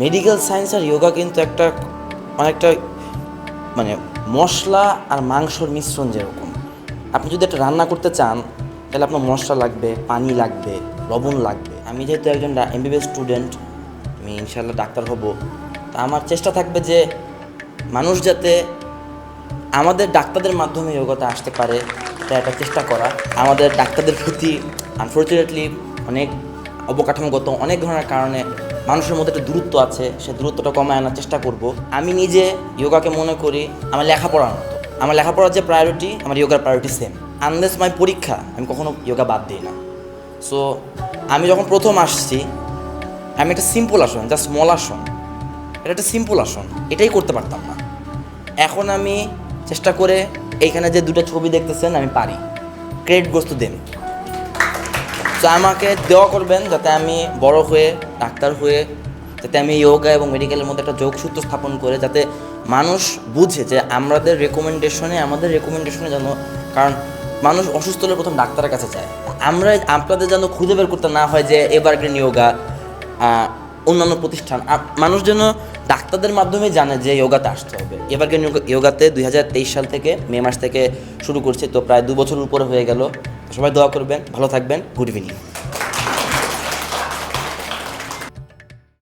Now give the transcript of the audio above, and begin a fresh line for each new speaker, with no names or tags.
Medical science আর যোগা কিন্তু একটা অনেকটা মানে মশলা আর মাংসর মিশ্রণ যেরকম। আপনি যদি একটা রান্না করতে চান, তাহলে আপনার মশলা লাগবে, পানি লাগবে, লবণ লাগবে। আমি যেহেতু একজন এমবিবিএস স্টুডেন্ট আমি ইনশাল্লাহ ডাক্তার হব। তা আমার চেষ্টা থাকবে যে মানুষ যাতে আমাদের ডাক্তারদের মাধ্যমে যোগাতে আসতে পারে তা একটা চেষ্টা করা। আমাদের ডাক্তারদের প্রতি আনফর্চুনেটলি অনেক অবকাঠামোগত অনেক ধরনের কারণে মানুষের মধ্যে একটা দূরত্ব আছে, সে দূরত্বটা কমায় আনার চেষ্টা করব। আমি নিজে যোগাকে মনে করি আমার লেখাপড়ার মতো। আমার লেখাপড়ার যে প্রায়োরিটি আমার যোগার প্রায়োরিটি সেম আনলেস মাই পরীক্ষা, আমি কখনো যোগা বাদ দিই না। সো আমি যখন প্রথম আসছি, আমি একটা সিম্পল আসন জাস্ট স্মল আসন। এটা একটা সিম্পল আসন, এটাই করতে পারতাম না। এখন আমি চেষ্টা করে এইখানে যে দুটো ছবি দেখতেছেন, আমি পারি। ক্রেডিট গোস্তু দেন তো আমাকে দেওয়া করবেন যাতে আমি বড় হয়ে, ডাক্তার হয়ে, যাতে আমি যোগা এবং মেডিকেলের মধ্যে একটা যোগসূত্র স্থাপন করে যাতে মানুষ বুঝে যে আমাদের রেকমেন্ডেশনে আমাদের রেকমেন্ডেশনে যেন, কারণ মানুষ অসুস্থ হলে প্রথম ডাক্তারের কাছে যায়। আমরা আপনাদের যেন খুঁজে বের করতে না হয় যে এভারগ্রিন যোগা অন্যান্য প্রতিষ্ঠান। মানুষ যেন ডাক্তারদের মাধ্যমে জানে যে যোগাতে আসতে হবে। এভারগ্রিন যোগাতে দুই হাজার তেইশ সাল থেকে মে মাস থেকে শুরু করছে, তো প্রায় দু বছর উপরে হয়ে গেল। সবাই দোয়া করবেন ভালো থাকবেন গুড ইভিনিং।